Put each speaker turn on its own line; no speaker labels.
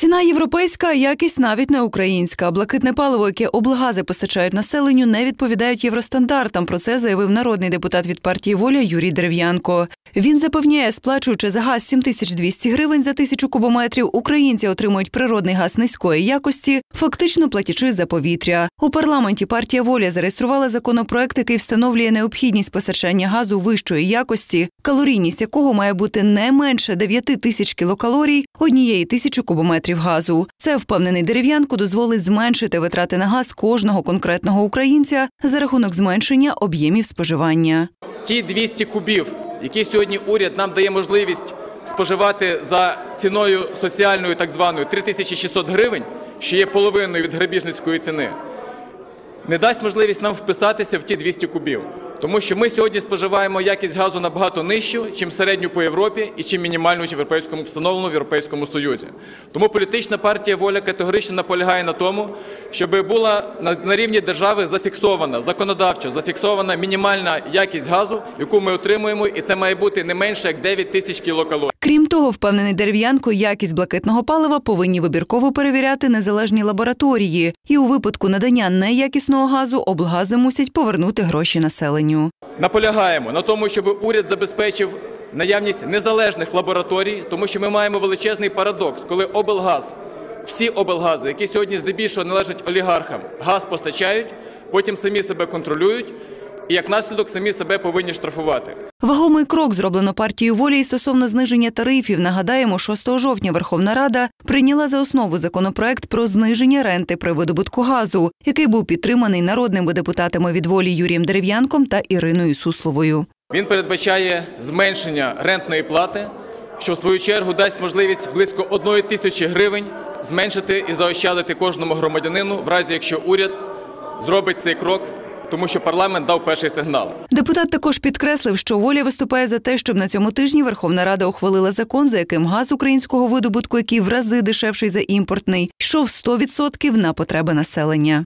Ціна європейська, а якість навіть не українська. Блакитне паливо, яке облгази постачають населенню, не відповідають євростандартам. Про це заявив народний депутат від партії Воля Юрій Дерев'янко. Він запевняє, сплачуючи за газ 7200 гривень за тисячу кубометрів, українці отримують природний газ низької якості, фактично платячи за повітря. У парламенті партія Воля зареєструвала законопроект, який встановлює необхідність постачання газу вищої якості, калорійність якого має бути не менше 9 тисяч кілокалорій однієї тисячі кубометрів газу. Це впевнений дерев'янку дозволить зменшити витрати на газ кожного конкретного українця за рахунок зменшення об'ємів споживання.
ті 200 кубів, які сьогодні уряд нам дає можливість споживати за ціною соціальною, так званою 3600 гривень, що є половиною від грабіжницької ціни, не дасть можливість нам вписатися в ті 200 кубів. Тому що ми сьогодні споживаємо якість газу набагато нижчу, чим середню по Європі і чим мінімальну в європейському встановлено в Європейському Союзі. Тому політична партія воля категорично наполягає на тому, щоб була на, рівні держави зафіксована законодавчо зафіксована мінімальна якість газу, яку ми отримуємо, і це має бути не менше як 9 тисяч кілокалорій.
Крім того, впевнений дерев'янко, якість блакитного палива повинні вибірково перевіряти незалежні лабораторії, і у випадку надання неякісного газу облгази мусять повернути гроші населенню.
Наполягаємо на тому, щоб уряд забезпечив наявність незалежних лабораторій, тому що ми маємо величезний парадокс, коли облгаз, всі облгази, які сьогодні здебільшого належать олігархам, газ постачають, потім самі себе контролюють і як наслідок самі себе повинні штрафувати.
Вагомий крок зроблено партією волі і стосовно зниження тарифів. Нагадаємо, 6 жовтня Верховна Рада прийняла за основу законопроект про зниження ренти при видобутку газу, який був підтриманий народними депутатами від волі Юрієм Дерев'янком та Іриною Сусловою.
Він передбачає зменшення рентної плати, що в свою чергу дасть можливість близько 1 тисячі гривень зменшити і заощадити кожному громадянину, в разі якщо уряд зробить цей крок, тому що парламент дав перший сигнал.
Депутат також підкреслив, що воля виступає за те, щоб на цьому тижні Верховна Рада ухвалила закон, за яким газ українського видобутку, який в рази дешевший за імпортний, йшов 100% на потреби населення.